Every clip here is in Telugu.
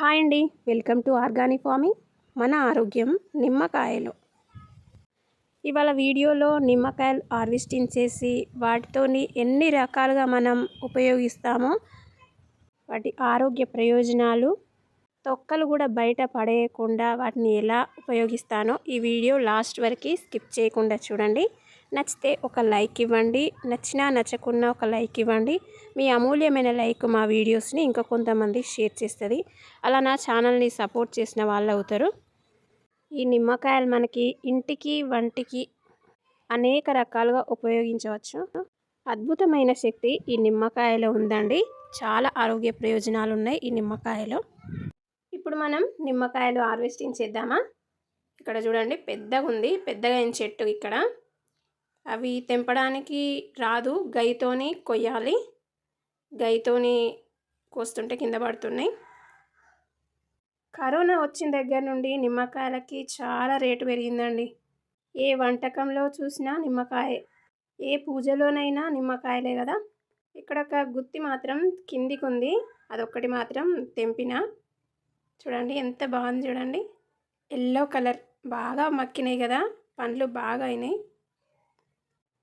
హాయ్ అండి. Welcome to organic farming. మన ఆరోగ్యం నిమ్మకాయలు. ఇవాళ వీడియోలో నిమ్మకాయలు హార్వెస్టింగ్ చేసి వాటితో ఎన్ని రకాలుగా మనం ఉపయోగిస్తామో వాటి ఆరోగ్య ప్రయోజనాలు తొక్కలు కూడా బయట పడేయకుండా వాటిని ఎలా ఉపయోగిస్తానో ఈ వీడియో లాస్ట్ వరకు స్కిప్ చేయకుండా చూడండి. నచ్చితే ఒక లైక్ ఇవ్వండి నచ్చినా నచ్చకున్నా ఒక లైక్ ఇవ్వండి. మీ అమూల్యమైన లైక్ మా వీడియోస్ని ఇంకా కొంతమంది షేర్ చేస్తుంది. అలా నా ఛానల్ని సపోర్ట్ చేసిన వాళ్ళు అవుతారు ఈ నిమ్మకాయలు మనకి ఇంటికి వంటికి అనేక రకాలుగా ఉపయోగించవచ్చు. అద్భుతమైన శక్తి ఈ నిమ్మకాయలో ఉందండి. చాలా ఆరోగ్య ప్రయోజనాలు ఉన్నాయి ఈ నిమ్మకాయలో. ఇప్పుడు మనం నిమ్మకాయలు హార్వెస్టింగ్ చేద్దామా? ఇక్కడ చూడండి పెద్దగా ఉంది పెద్దగా అయిన చెట్టు ఇక్కడ. అవి తెంపడానికి రాదు. గైతోని కొయ్యాలి. గైతోని కోస్తుంటే కింద పడుతున్నాయి. కరోనా వచ్చిన దగ్గర నుండి నిమ్మకాయలకి చాలా రేటు పెరిగిందండి. ఏ వంటకంలో చూసినా నిమ్మకాయ. ఏ పూజలోనైనా నిమ్మకాయలే కదా. ఇక్కడ ఒక గుత్తి మాత్రం కిందికి ఉంది. అదొక్కటి మాత్రం తెంపిన. చూడండి ఎంత బాగుంది చూడండి. Yellow colour. బాగా మక్కినాయి కదా. పండ్లు బాగా అయినాయి.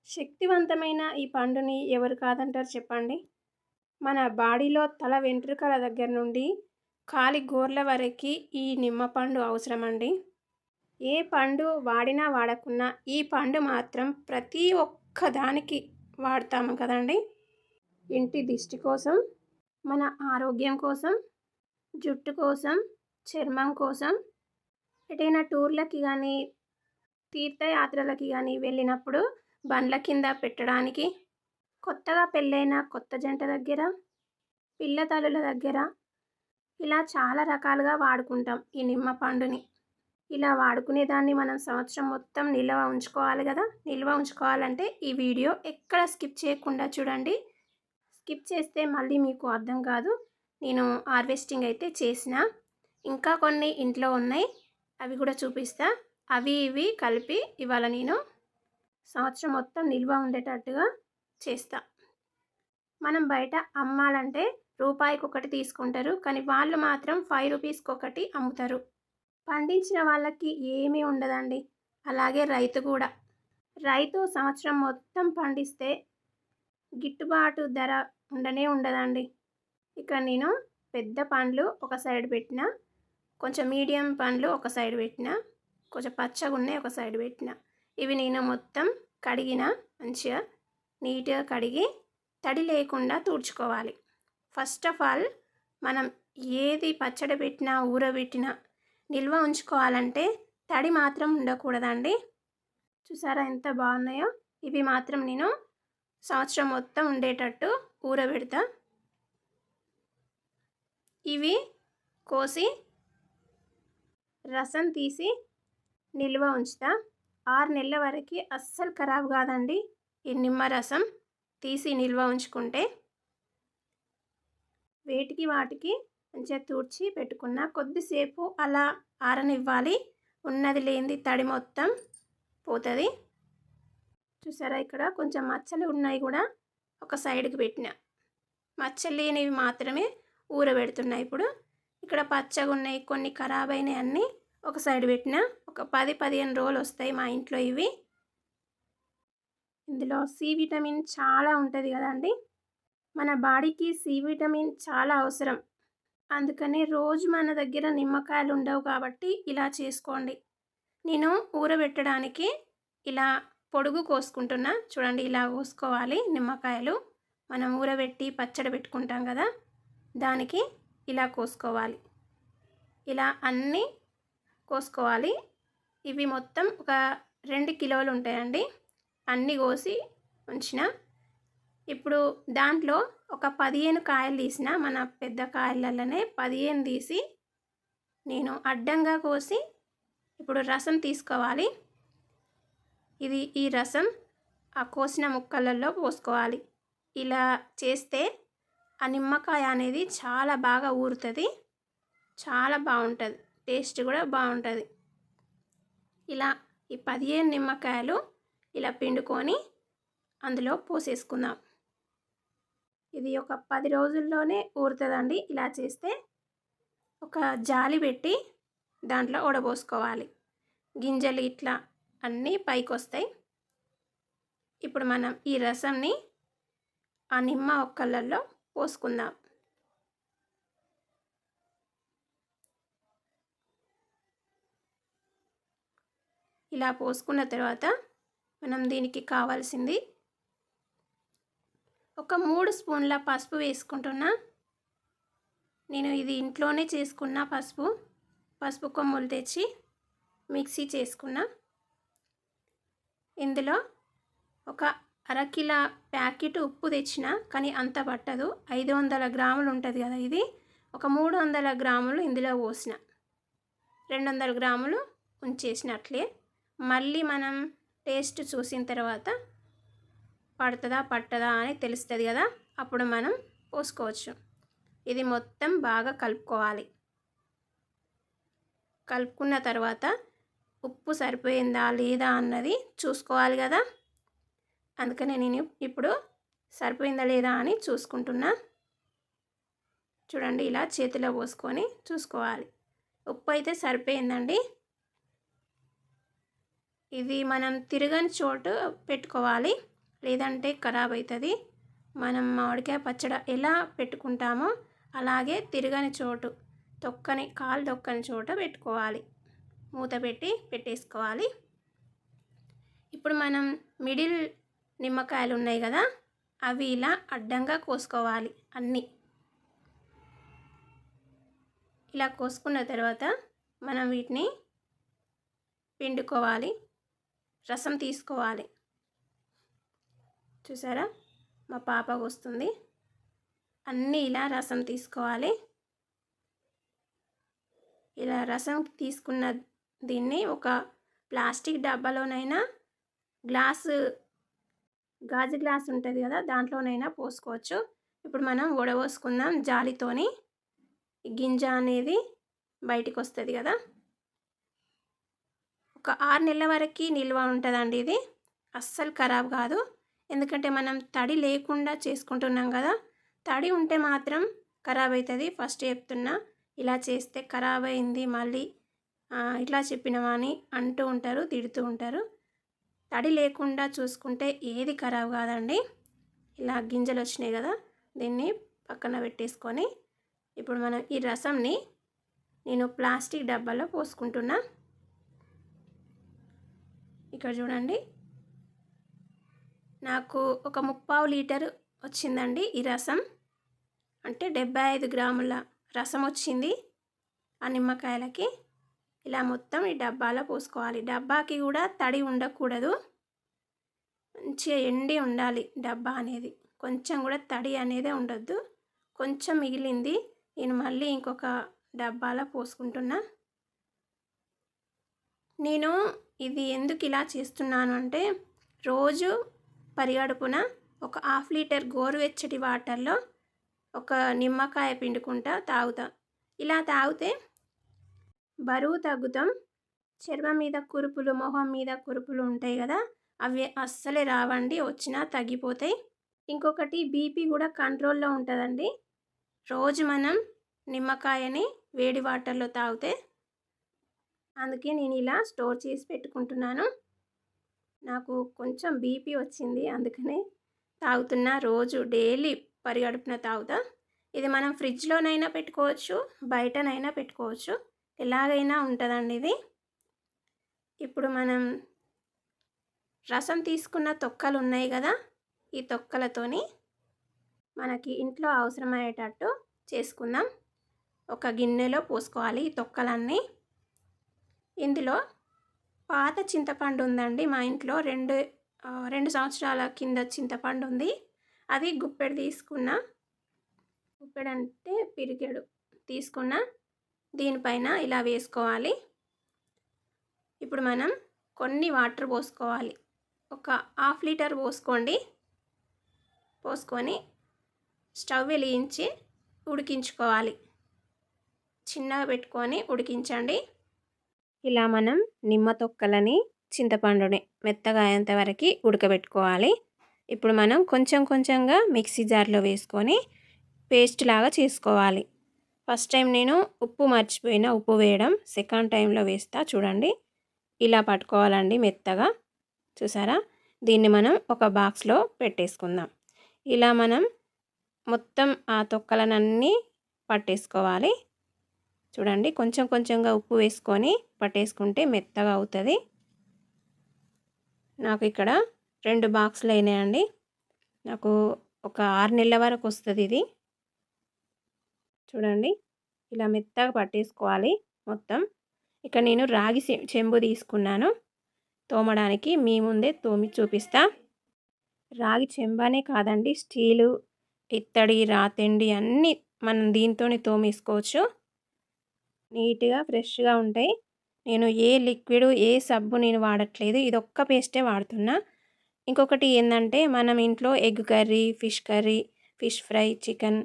శక్తివంతమైన ఈ పండుని ఎవరు కాదంటారు చెప్పండి? మన బాడీలో తల వెంట్రుకల దగ్గర నుండి కాలి గోర్ల వరకు ఈ నిమ్మ పండు అవసరమండి. ఏ పండు వాడినా వాడకున్నా ఈ పండు మాత్రం ప్రతి ఒక్క దానికి వాడతాము కదండి? ఇంటి దిష్టి కోసం మన ఆరోగ్యం కోసం జుట్టు కోసం చర్మం కోసం ఎటైనా టూర్లకి కానీ తీర్థయాత్రలకి కానీ వెళ్ళినప్పుడు బండ్ల కింద పెట్టడానికి? కొత్తగా పెళ్ళైన కొత్త జంట దగ్గర? పిల్ల తల్లుల దగ్గర? ఇలా చాలా రకాలుగా వాడుకుంటాం ఈ నిమ్మ పండుని. ఇలా వాడుకునే దాన్ని మనం సంవత్సరం మొత్తం నిల్వ ఉంచుకోవాలి కదా? నిల్వ ఉంచుకోవాలంటే ఈ వీడియో ఎక్కడ స్కిప్ చేయకుండా చూడండి. స్కిప్ చేస్తే మళ్ళీ మీకు అర్థం కాదు. నేను హార్వెస్టింగ్ అయితే చేసిన. ఇంకా కొన్ని ఇంట్లో ఉన్నాయి. అవి కూడా చూపిస్తా. అవి ఇవి కలిపి ఇవాళ నేను సంవత్సరం మొత్తం నిల్వ ఉండేటట్టుగా చేస్తా. మనం బయట అమ్మాలంటే రూపాయికి ఒకటి తీసుకుంటారు కానీ వాళ్ళు మాత్రం ఫైవ్ రూపీస్కి ఒకటి అమ్ముతారు. పండించిన వాళ్ళకి ఏమీ ఉండదండి. అలాగే రైతు కూడా. రైతు సంవత్సరం మొత్తం పండిస్తే గిట్టుబాటు ధర ఉండనే ఉండదండి. ఇక్కడ నేను పెద్ద పండ్లు ఒక సైడ్ పెట్టిన కొంచెం మీడియం పండ్లు ఒక సైడ్ పెట్టిన కొంచెం పచ్చగా ఉన్నాయి ఒక సైడ్ పెట్టిన ఇవి నేను మొత్తం కడిగిన మంచిగా నీట్గా కడిగి తడి లేకుండా తుడుచుకోవాలి. ఫస్ట్ ఆఫ్ ఆల్ మనం ఏది పచ్చడి పెట్టినా ఊరబెట్టినా నిల్వ ఉంచుకోవాలంటే తడి మాత్రం ఉండకూడదండి. చూసారా ఎంత బాగున్నాయో? ఇవి మాత్రం నేను సంవత్సరం మొత్తం ఉండేటట్టు ఊరబెడతా ఇవి కోసి రసం తీసి నిల్వ ఉంచుతా. ఆరు నెలల వరకు అస్సలు ఖరాబ్ కాదండి. ఈ నిమ్మరసం తీసి నిల్వ ఉంచుకుంటే వేటికి వాటికి మంచిగా తూడ్చి పెట్టుకున్న కొద్దిసేపు అలా ఆరనివ్వాలి. ఉన్నది లేనిది తడి మొత్తం పోతుంది. చూసారా ఇక్కడ కొంచెం మచ్చలు ఉన్నాయి కూడా ఒక సైడ్కి పెట్టిన. మచ్చలు లేనివి మాత్రమే ఊరబెడుతున్నాయి ఇప్పుడు. ఇక్కడ పచ్చగా ఉన్నాయి కొన్ని ఖరాబ్ అయినాయి అన్నీ ఒక సైడ్ పెట్టిన ఒక పది పదిహేను రోజులు వస్తాయి మా ఇంట్లో ఇవి. ఇందులో సి విటమిన్ చాలా ఉంటుంది కదండి మన బాడీకి సి విటమిన్ చాలా అవసరం. అందుకని రోజు మన దగ్గర నిమ్మకాయలు ఉండవు కాబట్టి ఇలా చేసుకోండి. నేను ఊరబెట్టడానికి ఇలా పొడుగు కోసుకుంటున్నా. చూడండి ఇలా కోసుకోవాలి నిమ్మకాయలు. మనం ఊరబెట్టి పచ్చడి పెట్టుకుంటాం కదా దానికి ఇలా కోసుకోవాలి. ఇలా అన్నీ కోసుకోవాలి. ఇవి మొత్తం ఒక రెండు కిలోలు ఉంటాయండి. అన్నీ కోసి ఉంచిన. ఇప్పుడు దాంట్లో ఒక పదిహేను కాయలు తీసిన మన పెద్ద కాయలలోనే పదిహేను తీసి నేను అడ్డంగా కోసి ఇప్పుడు రసం తీసుకోవాలి. ఇది ఈ రసం ఆ కోసిన ముక్కలలో పోసుకోవాలి. ఇలా చేస్తే ఆ నిమ్మకాయ అనేది చాలా బాగా ఊరుతుంది. చాలా బాగుంటుంది. టేస్ట్ కూడా బాగుంటుంది. ఇలా ఈ పదిహేను నిమ్మకాయలు ఇలా పిండుకొని అందులో పోసేసుకుందాం. ఇది ఒక పది రోజుల్లోనే ఊరుతుందండి. ఇలా చేస్తే ఒక జాలి పెట్టి దాంట్లో ఉడబోసుకోవాలి గింజలు ఇట్లా అన్నీ పైకి వస్తాయి ఇప్పుడు మనం ఈ రసంని ఆ నిమ్మ ఒక్కళ్ళల్లో పోసుకుందాం. ఇలా పోసుకున్న తర్వాత మనం దీనికి కావాల్సింది ఒక మూడు స్పూన్ల పసుపు వేసుకుంటున్నా. నేను ఇది ఇంట్లోనే చేసుకున్న పసుపు పసుపు కొమ్ములు తెచ్చి మిక్సీ చేసుకున్నా. ఇందులో ఒక అరకిల ప్యాకెట్ ఉప్పు తెచ్చిన కానీ అంత పట్టదు. ఐదు వందల గ్రాములు ఉంటుంది కదా ఇది. ఒక మూడు వందల గ్రాములు ఇందులో పోసిన. రెండు వందల గ్రాములు ఉంచేసినట్లే. మళ్ళీ మనం టేస్ట్ చూసిన తర్వాత పడుతుందా పట్టదా అని తెలుస్తుంది కదా అప్పుడు మనం పోసుకోవచ్చు. ఇది మొత్తం బాగా కలుపుకోవాలి. కలుపుకున్న తర్వాత ఉప్పు సరిపోయిందా లేదా అన్నది చూసుకోవాలి కదా. అందుకనే నేను ఇప్పుడు సరిపోయిందా లేదా అని చూసుకుంటున్నా. చూడండి ఇలా చేతిలో పోసుకొని చూసుకోవాలి. ఉప్పు అయితే సరిపోయిందండి. ఇది మనం తిరగని చోటు పెట్టుకోవాలి. లేదంటే ఖరాబ్ అవుతుంది మనం మామిడికాయ పచ్చడి ఎలా పెట్టుకుంటామో అలాగే తిరగని చోటు తొక్కని కాలు తొక్కని చోట పెట్టుకోవాలి. మూత పెట్టి పెట్టేసుకోవాలి. ఇప్పుడు మనం మిడిల్ నిమ్మకాయలు ఉన్నాయి కదా అవి ఇలా అడ్డంగా కోసుకోవాలి అన్నీ. ఇలా కోసుకున్న తర్వాత మనం వీటిని పిండుకోవాలి. రసం తీసుకోవాలి. చూసారా? మా పాప వస్తుంది. అన్నీ ఇలా రసం తీసుకోవాలి. ఇలా రసం తీసుకున్న దీన్ని ఒక ప్లాస్టిక్ డబ్బాలోనైనా గ్లాసు గాజు గ్లాస్ ఉంటుంది కదా దాంట్లోనైనా పోసుకోవచ్చు. ఇప్పుడు మనం వడవోసుకుందాం జాలితోని. గింజ అనేది బయటికి వస్తుంది కదా. ఒక ఆరు నెలల వరకు నిల్వ ఉంటుందండి ఇది. అస్సలు ఖరాబ్ కాదు. ఎందుకంటే మనం తడి లేకుండా చేసుకుంటున్నాం కదా. తడి ఉంటే మాత్రం ఖరాబ్ అవుతుంది ఫస్ట్ చెప్తున్నా ఇలా చేస్తే ఖరాబ్ అయింది మళ్ళీ ఇట్లా చెప్పినవా అని అంటూ ఉంటారు తిడుతూ ఉంటారు. తడి లేకుండా చూసుకుంటే ఏది ఖరాబ్ కాదండి. ఇలా గింజలు వచ్చినాయి కదా దీన్ని పక్కన పెట్టేసుకొని ఇప్పుడు మనం ఈ రసంని నేను ప్లాస్టిక్ డబ్బాలో పోసుకుంటున్నా. ఇక్కడ చూడండి. నాకు ఒక ముప్పావు లీటర్ వచ్చిందండి ఈ రసం. అంటే డెబ్బై ఐదు గ్రాముల రసం వచ్చింది ఆ నిమ్మకాయలకి. ఇలా మొత్తం ఈ డబ్బాలో పోసుకోవాలి. డబ్బాకి కూడా తడి ఉండకూడదు. మంచిగా ఎండి ఉండాలి డబ్బా అనేది. కొంచెం కూడా తడి అనేది ఉండొద్దు. కొంచెం మిగిలింది. నేను మళ్ళీ ఇంకొక డబ్బాలో పోసుకుంటున్నా. నేను ఇది ఎందుకు ఇలా చేస్తున్నాను అంటే రోజు పరిగడుపున ఒక హాఫ్ లీటర్ గోరువెచ్చటి వాటర్లో ఒక నిమ్మకాయ పిండుకుంటా తాగుతా. ఇలా తాగితే బరువు తగ్గుతాం. చర్మం మీద కురుపులు మొహం మీద కురుపులు ఉంటాయి కదా అవి అస్సలే రావండి వచ్చినా తగ్గిపోతాయి. ఇంకొకటి బీపీ కూడా కంట్రోల్లో ఉంటుందండి. రోజు మనం నిమ్మకాయని వేడి వాటర్లో తాగితే అందుకే నేను ఇలా స్టోర్ చేసి పెట్టుకుంటున్నాను. నాకు కొంచెం బీపీ వచ్చింది అందుకనే తాగుతున్నా రోజు డైలీ పరిగడుపున తాగుతా. ఇది మనం ఫ్రిడ్జ్లోనైనా పెట్టుకోవచ్చు బయటనైనా పెట్టుకోవచ్చు. ఎలాగైనా ఉంటుందండి ఇది. ఇప్పుడు మనం రసం తీసుకున్న తొక్కలు ఉన్నాయి కదా ఈ తొక్కలతోని మనకి ఇంట్లో అవసరమయ్యేటట్టు చేసుకుందాం. ఒక గిన్నెలో పోసుకోవాలి ఈ తొక్కలన్నీ. ఇందులో పాత చింతపండు ఉందండి మా ఇంట్లో. రెండు రెండు సంవత్సరాల కింద చింతపండు ఉంది. అది గుప్పెడు తీసుకున్న. గుప్పెడు అంటే పిరికెడు తీసుకున్న. దీనిపైన ఇలా వేసుకోవాలి. ఇప్పుడు మనం కొన్ని వాటర్ పోసుకోవాలి. ఒక హాఫ్ లీటర్ పోసుకోండి. పోసుకొని స్టవ్ వెలిగించి ఉడికించుకోవాలి. చిన్నగా పెట్టుకొని ఉడికించండి. ఇలా మనం నిమ్మ తొక్కలని చింతపండుని మెత్తగా అయ్యేంత వరకు ఉడకబెట్టుకోవాలి. ఇప్పుడు మనం కొంచెం కొంచెంగా మిక్సీ జార్లో వేసుకొని పేస్ట్ లాగా చేసుకోవాలి. ఫస్ట్ టైం నేను ఉప్పు మర్చిపోయిన ఉప్పు వేయడం సెకండ్ టైంలో వేస్తా చూడండి. ఇలా పట్టుకోవాలండి మెత్తగా. చూసారా? దీన్ని మనం ఒక బాక్స్లో పెట్టేసుకుందాం. ఇలా మనం మొత్తం ఆ తొక్కలనన్నీ పట్టేసుకోవాలి. చూడండి కొంచెం కొంచెంగా ఉప్పు వేసుకొని పట్టేసుకుంటే మెత్తగా అవుతుంది. నాకు ఇక్కడ రెండు బాక్సులు అయినాయండి. నాకు ఒక ఆరు నెలల వరకు వస్తుంది ఇది. చూడండి ఇలా మెత్తగా పట్టేసుకోవాలి మొత్తం. ఇక్కడ నేను రాగి చెంబు తీసుకున్నాను. తోమడానికి మీ ముందే తోమి చూపిస్తా. రాగి చెంబనే కాదండి స్టీలు ఇత్తడి రాతెండి అన్నీ మనం దీంతోనే తోమేసుకోవచ్చు. నీట్గా ఫ్రెష్గా ఉంటాయి. నేను ఏ లిక్విడ్ ఏ సబ్బు నేను వాడట్లేదు. ఇది ఒక్క పేస్టే వాడుతున్నా. ఇంకొకటి ఏంటంటే మనం ఇంట్లో egg curry fish curry fish fry chicken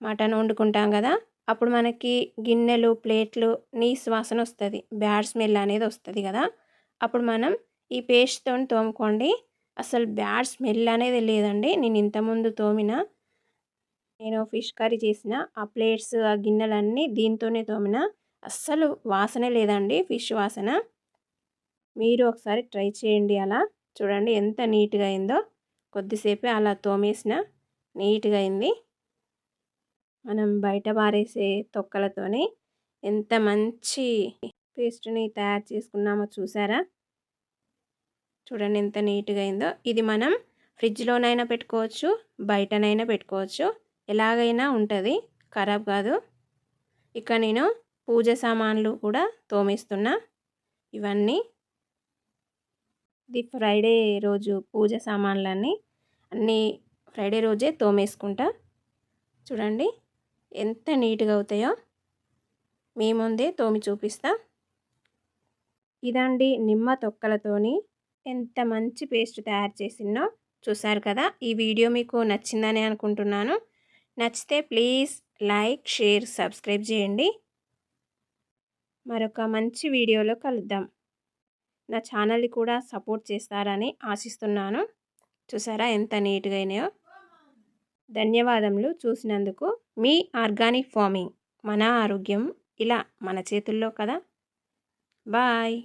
mutton వండుకుంటాం కదా! అప్పుడు మనకి గిన్నెలు ప్లేట్లు నీస్ వాసన వస్తుంది. బ్యాడ్ స్మెల్ అనేది వస్తుంది కదా! అప్పుడు మనం ఈ పేస్ట్తో తోముకోండి. అసలు బ్యాడ్ స్మెల్ అనేది లేదండి. నేను ఇంతకుముందు తోమిన నేను ఫిష్ కర్రీ చేసిన ఆ ప్లేట్స్ ఆ గిన్నెలన్నీ దీంతోనే తోమిన అస్సలు వాసనే లేదండి ఫిష్ వాసన. మీరు ఒకసారి ట్రై చేయండి అలా. చూడండి ఎంత నీట్గా అయిందో. కొద్దిసేపే అలా తోమేసిన నీట్గా అయింది. మనం బయట పారేసే తొక్కలతోనే ఎంత మంచి పేస్ట్ని తయారు చేసుకున్నామో చూసారా? చూడండి ఎంత నీట్గా అయిందో. ఇది మనం ఫ్రిడ్జ్లోనైనా పెట్టుకోవచ్చు బయటనైనా పెట్టుకోవచ్చు. ఎలాగైనా ఉంటుంది ఖరాబ్ కాదు. ఇక నేను పూజ సామాన్లు కూడా తోమేస్తున్నా. ఇవన్నీ ఇది ఫ్రైడే రోజు పూజ సామాన్లన్నీ అన్నీ ఫ్రైడే రోజే తోమేసుకుంటా. చూడండి ఎంత నీట్గా అవుతాయో. మీ ముందే తోమి చూపిస్తా. ఇదండి నిమ్మ తొక్కలతోని ఎంత మంచి పేస్ట్ తయారు చేసిందో చూసారు కదా. ఈ వీడియో మీకు నచ్చిందని అనుకుంటున్నాను. నచ్చితే ప్లీజ్ లైక్ షేర్ సబ్స్క్రైబ్ చేయండి. మరొక మంచి వీడియోలో కలుద్దాం. నా ఛానల్ని కూడా సపోర్ట్ చేస్తారని ఆశిస్తున్నాను. చూసారా ఎంత నీట్గా అయినాయో? ధన్యవాదములు చూసినందుకు. మీ ఆర్గానిక్ ఫార్మింగ్ మన ఆరోగ్యం ఇలా మన చేతుల్లో కదా? బాయ్.